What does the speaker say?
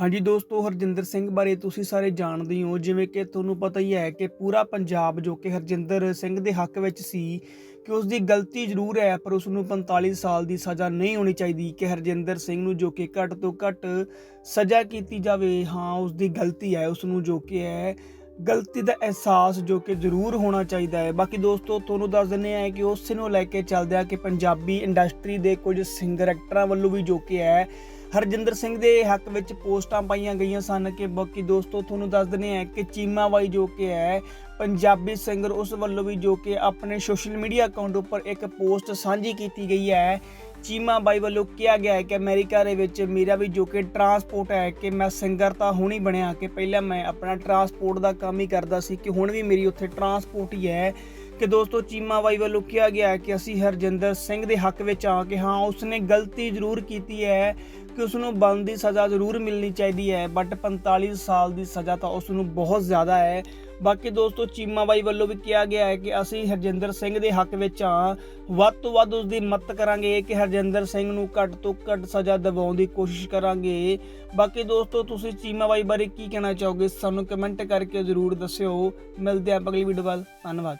ਹਾਂਜੀ ਦੋਸਤੋ, ਹਰਜਿੰਦਰ ਸਿੰਘ ਬਾਰੇ ਤੁਸੀਂ ਸਾਰੇ ਜਾਣਦੇ ਹੀ ਹੋ, ਜਿਵੇਂ ਕਿ ਤੁਹਾਨੂੰ ਪਤਾ ਹੀ ਹੈ ਕਿ ਪੂਰਾ ਪੰਜਾਬ ਜੋ ਕਿ ਹਰਜਿੰਦਰ ਸਿੰਘ ਦੇ ਹੱਕ ਵਿੱਚ ਸੀ ਕਿ ਉਸ ਦੀ ਗਲਤੀ ਜ਼ਰੂਰ ਹੈ, ਪਰ ਉਸ ਨੂੰ 45 ਸਾਲ ਦੀ ਸਜ਼ਾ ਨਹੀਂ ਹੋਣੀ ਚਾਹੀਦੀ ਕਿ ਹਰਜਿੰਦਰ ਸਿੰਘ ਨੂੰ ਜੋ ਕਿ ਘੱਟ ਤੋਂ ਘੱਟ ਸਜ਼ਾ ਕੀਤੀ ਜਾਵੇ। ਹਾਂ ਉਸ ਦੀ ਗਲਤੀ ਹੈ ਉਸ ਨੂੰ ਜੋ ਕਿ ਹੈ, ਗਲਤੀ ਦਾ ਅਹਿਸਾਸ ਜੋ ਕਿ ਜ਼ਰੂਰ ਹੋਣਾ ਚਾਹੀਦਾ ਹੈ। ਬਾਕੀ ਦੋਸਤੋ, ਤੁਹਾਨੂੰ ਦੱਸ ਦਿੰਦੇ ਆ ਕਿ ਉਸ ਨੂੰ ਲੈ ਕੇ ਚੱਲਦੇ ਆ ਕਿ ਪੰਜਾਬੀ ਇੰਡਸਟਰੀ ਦੇ ਕੁਝ ਸਿੰਗਰ ਐਕਟਰਾਂ ਵੱਲੋਂ ਵੀ ਜੋ ਕਿ ਹੈ ਹਰਜਿੰਦਰ ਸਿੰਘ ਦੇ ਹੱਕ ਵਿੱਚ ਪੋਸਟਾਂ ਪਾਈਆਂ ਗਈਆਂ ਸਨ ਕਿ ਬਾਕੀ ਦੋਸਤੋ, ਤੁਹਾਨੂੰ ਦੱਸ ਦਿੰਦੇ ਆ ਕਿ ਚੀਮਾ ਬਾਈ ਜੋ ਕਿ ਹੈ, ਪੰਜਾਬੀ ਸਿੰਗਰ, ਉਸ ਵੱਲੋਂ ਵੀ ਜੋ ਕਿ ਆਪਣੇ ਸੋਸ਼ਲ ਮੀਡੀਆ ਅਕਾਊਂਟ ਉੱਪਰ ਇੱਕ ਪੋਸਟ ਸਾਂਝੀ ਕੀਤੀ ਗਈ ਹੈ। ਚੀਮਾ ਬਾਈ ਵੱਲੋਂ ਕਿਹਾ ਗਿਆ ਹੈ ਕਿ ਅਮਰੀਕਾ ਦੇ ਵਿੱਚ ਮੇਰਾ ਵੀ ਜੋ ਕਿ ਟਰਾਂਸਪੋਰਟ ਹੈ ਕਿ ਮੈਂ ਸਿੰਗਰ ਤਾਂ ਹੁਣ ਹੀ ਬਣਿਆ ਕਿ ਪਹਿਲਾਂ ਮੈਂ ਆਪਣਾ ਟਰਾਂਸਪੋਰਟ ਦਾ ਕੰਮ ਹੀ ਕਰਦਾ ਸੀ ਕਿ ਹੁਣ ਵੀ ਮੇਰੀ ਉੱਥੇ ਟਰਾਂਸਪੋਰਟ ਹੀ ਹੈ। ਕਿ ਦੋਸਤੋ ਚੀਮਾ ਬਾਈ ਵੱਲੋਂ ਕਿਹਾ ਗਿਆ ਹੈ ਕਿ ਅਸੀਂ ਹਰਜਿੰਦਰ ਸਿੰਘ ਦੇ ਹੱਕ ਵਿੱਚ ਆ ਕਿ ਹਾਂ, ਉਸਨੇ ਗਲਤੀ ਜ਼ਰੂਰ ਕੀਤੀ ਹੈ ਕਿ ਉਸ ਨੂੰ ਬਣਦੀ ਸਜ਼ਾ ਜ਼ਰੂਰ ਮਿਲਣੀ ਚਾਹੀਦੀ ਹੈ, ਬਟ 45 ਸਾਲ ਦੀ ਸਜ਼ਾ ਤਾਂ ਉਸ ਨੂੰ ਬਹੁਤ ਜ਼ਿਆਦਾ ਹੈ। ਬਾਕੀ ਦੋਸਤੋ ਚੀਮਾ ਬਾਈ ਵੱਲੋਂ ਵੀ ਕਿਹਾ ਗਿਆ ਹੈ ਕਿ ਅਸੀਂ ਹਰਜਿੰਦਰ ਸਿੰਘ ਦੇ ਹੱਕ ਵਿੱਚ ਹਾਂ। ਵੱਧ ਤੋਂ ਵੱਧ ਉਸ ਦੀ ਮਦਦ ਕਰਾਂਗੇ ਕਿ ਹਰਜਿੰਦਰ ਸਿੰਘ ਨੂੰ ਘੱਟ ਤੋਂ ਘੱਟ ਸਜ਼ਾ ਦਿਵਾਉਣ ਦੀ ਕੋਸ਼ਿਸ਼ ਕਰਾਂਗੇ। ਬਾਕੀ ਦੋਸਤੋ ਤੁਸੀਂ ਚੀਮਾ ਬਾਈ ਬਾਰੇ ਕੀ ਕਹਿਣਾ ਚਾਹੋਗੇ, ਸਾਨੂੰ ਕਮੈਂਟ ਕਰਕੇ ਜ਼ਰੂਰ ਦੱਸਿਓ। ਮਿਲਦੇ ਹਾਂ ਅਗਲੀ ਵੀਡੀਓ ਵੱਲ। ਧੰਨਵਾਦ।